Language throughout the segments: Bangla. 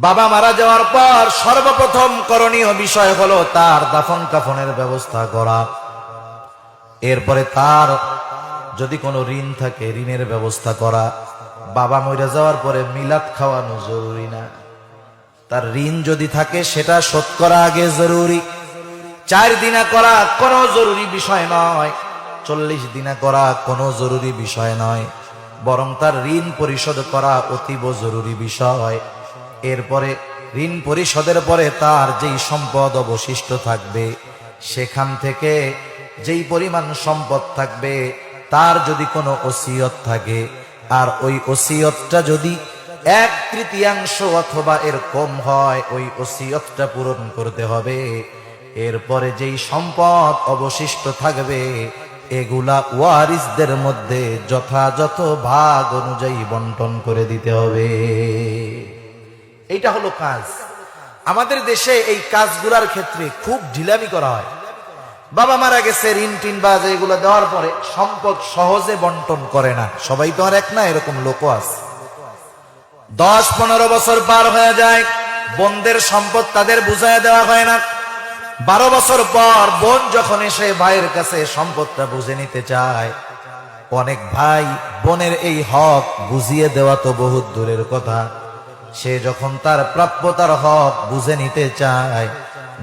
বাবা মারা যাওয়ার পর সর্বপ্রথম করণীয় বিষয় হলো তার দাফন কাফনের ব্যবস্থা করা। এরপরে তার যদি কোনো ঋণ থাকে, ঋণের ব্যবস্থা করা। বাবা মরে যাওয়ার পরে মিলাদ খাওয়ানো জরুরি না। তার ঋণ যদি থাকে, সেটা শোধ করা আগে জরুরি। চার দিনা করা কোনো জরুরি বিষয় নয়। চল্লিশ দিনা করা কোনো জরুরি বিষয় নয়। বরং তার ঋণ পরিশোধ করা অতীব জরুরি বিষয়। এরপরে ঋণ পরিশোধের পরে তার যেই সম্পদ অবশিষ্ট থাকবে, সেখান থেকে যেই পরিমাণ সম্পদ থাকবে, তার যদি কোনো ওসিয়ত থাকে, আর ওই ওসিয়তটা যদি এক তৃতীয়াংশ অথবা এর কম হয়, ওই ওসিয়তটা পূরণ করতে হবে। এরপরে যেই সম্পদ অবশিষ্ট থাকবে, এগুলা ওয়ারিসদের মধ্যে যথাযথ ভাগ অনুযায়ী বন্টন করে দিতে হবে। এইটা হলো কাজ। আমাদের দেশে এই কাজগুলার ক্ষেত্রে খুব ঢিলামি করা হয়। বাবা মারা গেছে, ঋণ টিন বা এগুলো দেওয়ার পরে সম্পদ সহজে বন্টন করে না। সবাই তো আর এক না, এরকম লোকও আছে। দশ পনেরো বছর পার হয়ে যায় বোনদের সম্পদ তাদের বুঝায় দেওয়া হয় না। বারো বছর পর বোন যখন এসে ভাইয়ের কাছে সম্পদটা বুঝে নিতে চায়, অনেক ভাই বোনের এই হক বুঝিয়ে দেওয়া তো বহুত দূরের কথা। সে যখন তার প্রাপ্যতার হক বুঝে নিতে চায়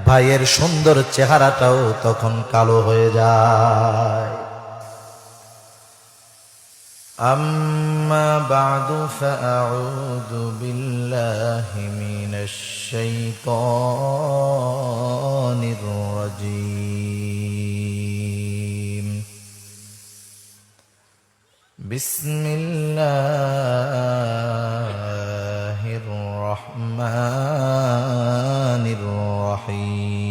ভাইয়ের সুন্দর চেহারাটাও তখন কালো হয়ে যায় أما بعد فأعوذ بالله من الشيطان الرجيم بسم الله الرحمن الرحيم.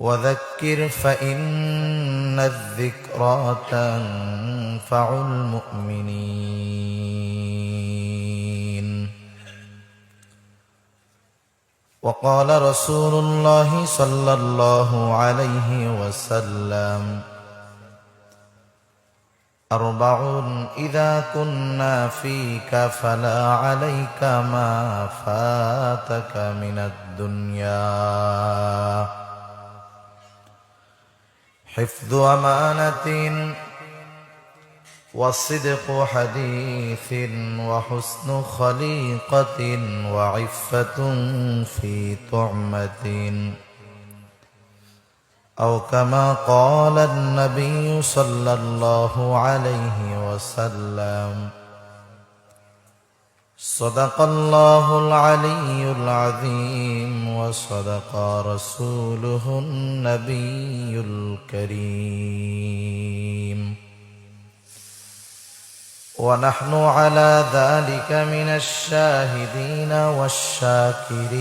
وذكر فإن الذكرى تنفع المؤمنين. وقال رسول الله صلى الله عليه وسلم أربع إذا كنا فيك فلا عليك ما فاتك من الدنيا. حفظ أمانة وصدق حديث وحسن خليقة وعفة في طعمة. أو كما قال النبي صلى الله عليه وسلم. صدق الله العلي العظيم وصدق رسوله النبي الكريم. ونحن على ذلك من الشاهدين والشاكرين.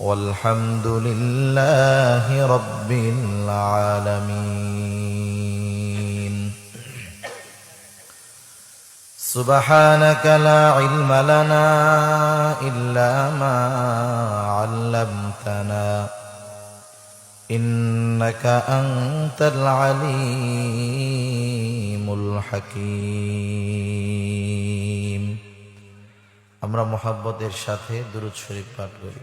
والحمد لله رب العالمين سبحانك لا علم لنا إلا ما علمتنا إنك أنت العليم الحكيم আমরা মোহাব্বতের সাথে দুরুদ শরীফ পাঠ করি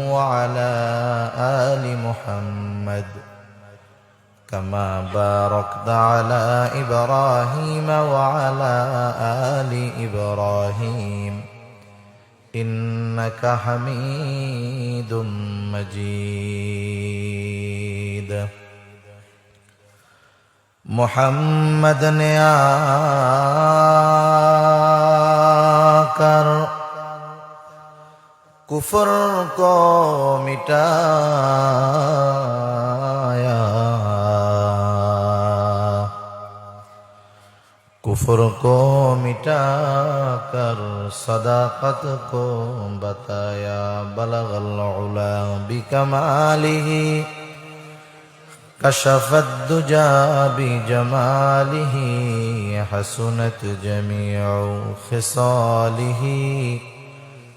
وعلى آل محمد كما باركت على إبراهيم وعلى آل إبراهيم إنك حميد مجيد. محمد نے آکر কুফর কো মিটায়া। কুফর কো মিটা কর সদাকত কো বতায়া। বলগল উলা বিকমালিহি كشف الدجى بجماله حسنت جميع خصاله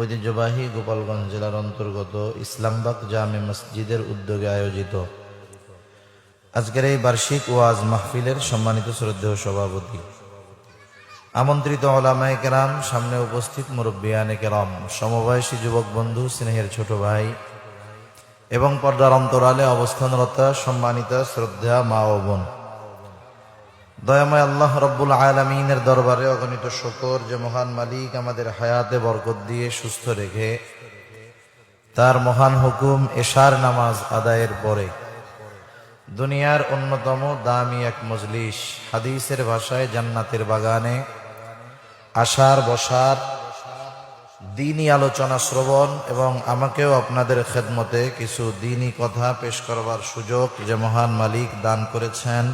ঐতিহ্যবাহী গোপালগঞ্জ জেলার অন্তর্গত ইসলামবাগ জামে মসজিদের উদ্যোগে আয়োজিত। আজকের এই বার্ষিক ওয়াজ মাহফিলের সম্মানিত শ্রদ্ধেয় সভাপতি। আমন্ত্রিত ওলামায়ে কেরাম, সামনে উপস্থিত মুরব্বিয়ানে কেরাম, সমবয়সী যুবক বন্ধু, স্নেহের ছোট ভাই এবং পর্দার অন্তরালে অবস্থানরত সম্মানিত শ্রদ্ধা মা ও বোন। দয়াময় আল্লাহ রব্বুল আলমিনের দরবারে অগণিত শকর যে মহান মালিক আমাদের হায়াতে বরকত দিয়ে সুস্থ রেখে তার মহান হুকুম এশার নামাজ আদায়ের পরে দুনিয়ার অন্যতম দামি এক মজলিস হাদিসের ভাষায় জান্নাতের বাগানে আসার বসার দিনই আলোচনা শ্রবণ এবং আমাকেও আপনাদের খেদমতে কিছু দিনই কথা পেশ করবার সুযোগ যে মহান মালিক দান করেছেন।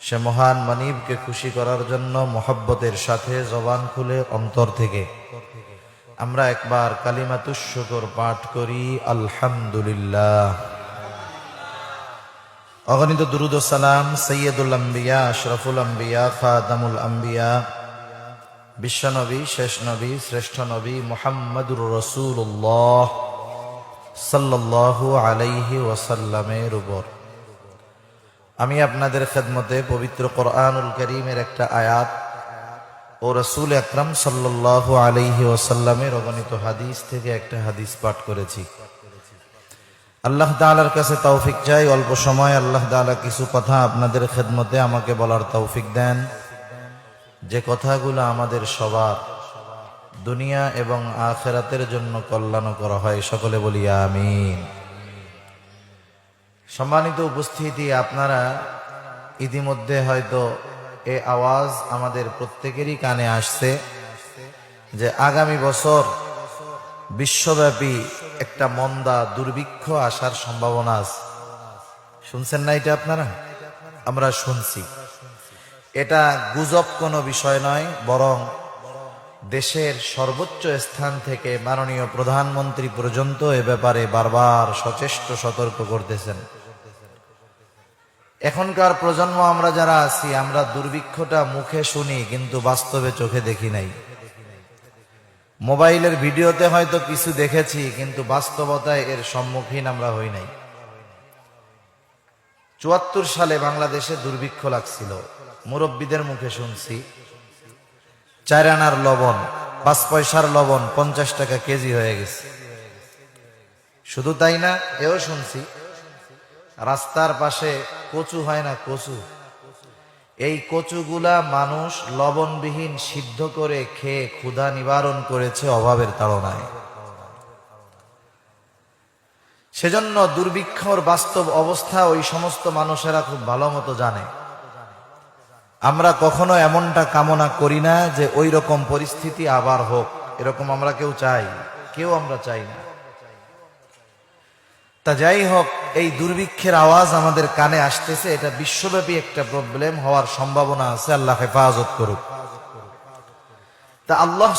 সে মহান মানিবকে খুশি করার জন্য মোহব্বতের সাথে জবান খুলে অন্তর থেকে। আমরা একবার কালিমাতুশ শুকর পাঠ করি, আলহামদুলিল্লাহ। অগণিত দুরুদ সালাম সৈয়দুল আম্বিয়া, আশরফুল আম্বিয়া খাদামুল আম্বিয়া, বিশ্বনবী, শেষ নবী, শ্রেষ্ঠ নবী মোহাম্মদুর রসুল্লাহ সাল্লাল্লাহু আলাইহি ওয়াসাল্লামের উপর। আমি আপনাদের খেদমতে পবিত্র কোরআনুল করিমের একটা আয়াত ও রসুল আকরাম সাল্লাল্লাহু আলাইহি ওয়াসাল্লামের অগণিত হাদিস থেকে একটা হাদিস পাঠ করেছি। আল্লাহ তাআলার কাছে তৌফিক চাই, অল্প সময় আল্লাহ তাআলা কিছু কথা আপনাদের খেদমতে আমাকে বলার তৌফিক দেন। যে কথাগুলো আমাদের সবার, দুনিয়া এবং আখেরাতের জন্য কল্যাণ করা হয়, সকলে বলি আমিন। সম্মানিত উপস্থিতি, আপনারা ইতিমধ্যে হয়তো এ আওয়াজ আমাদের প্রত্যেকেরই কানে আসছে যে আগামী বছর বিশ্বব্যাপী একটা মন্দা দুর্ভিক্ষ আসার সম্ভাবনা আছে। শুনছেন না এটা আপনারা? আমরা শুনছি। এটা গুজব কোনো বিষয় নয়, বরং দেশের সর্বোচ্চ স্থান থেকে মাননীয় প্রধানমন্ত্রী পর্যন্ত এ ব্যাপারে বারবার সচেষ্ট সতর্ক করতেছেন। এখনকার প্রজন্ম আমরা যারা আছি, আমরা দুর্ভিক্ষটা মুখে শুনি, কিন্তু বাস্তবে চোখে দেখি নাই। মোবাইলের ভিডিওতে হয়তো কিছু দেখেছি, কিন্তু বাস্তবতায় এর সম্মুখীন আমরা হই নাই। চুয়াত্তর সালে বাংলাদেশে দুর্ভিক্ষ লাগছিল। মুরব্বীদের মুখে শুনছি। চার আনার লবণ, পাঁচ পয়সার লবণ, পঞ্চাশ টাকা কেজি হয়ে গেছে। শুধু তাই না, এও শুনছি। রাস্তার পাশে কচু হয় না, কচু। এই কচুগুলা মানুষ লবণবিহীন সিদ্ধ করে খেয়ে ক্ষুধা নিবারণ করেছে অভাবের তাড়নায়। সেজন্য দুর্ভিক্ষর বাস্তব অবস্থা ওই সমস্ত মানুষেরা খুব ভালো মতো জানে। আমরা কখনো এমনটা কামনা করি না যে ওই রকম পরিস্থিতি আবার হোক, এরকম আমরা কেউ চাই, কেউ আমরা চাই না। তা যাই হোক, এই দুর্ভিক্ষের আওয়াজ আমাদের কানে আসতেছে, এটা বিশ্বব্যাপী একটা প্রবলেম হওয়ার সম্ভাবনা আছে, আল্লাহ হেফাজত করুক। তা আল্লাহ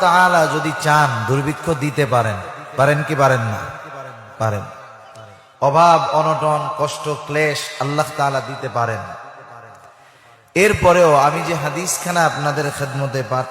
তাআলা যদি চান দুর্ভিক্ষ দিতে পারেন পারেন কি পারেন না? পারেন। অভাব, অনটন, কষ্ট, ক্লেশ আল্লাহ তাআলা দিতে পারেন। এরপরেও আমি যে হাদিসখানা আপনাদের খেদমতে পাঠ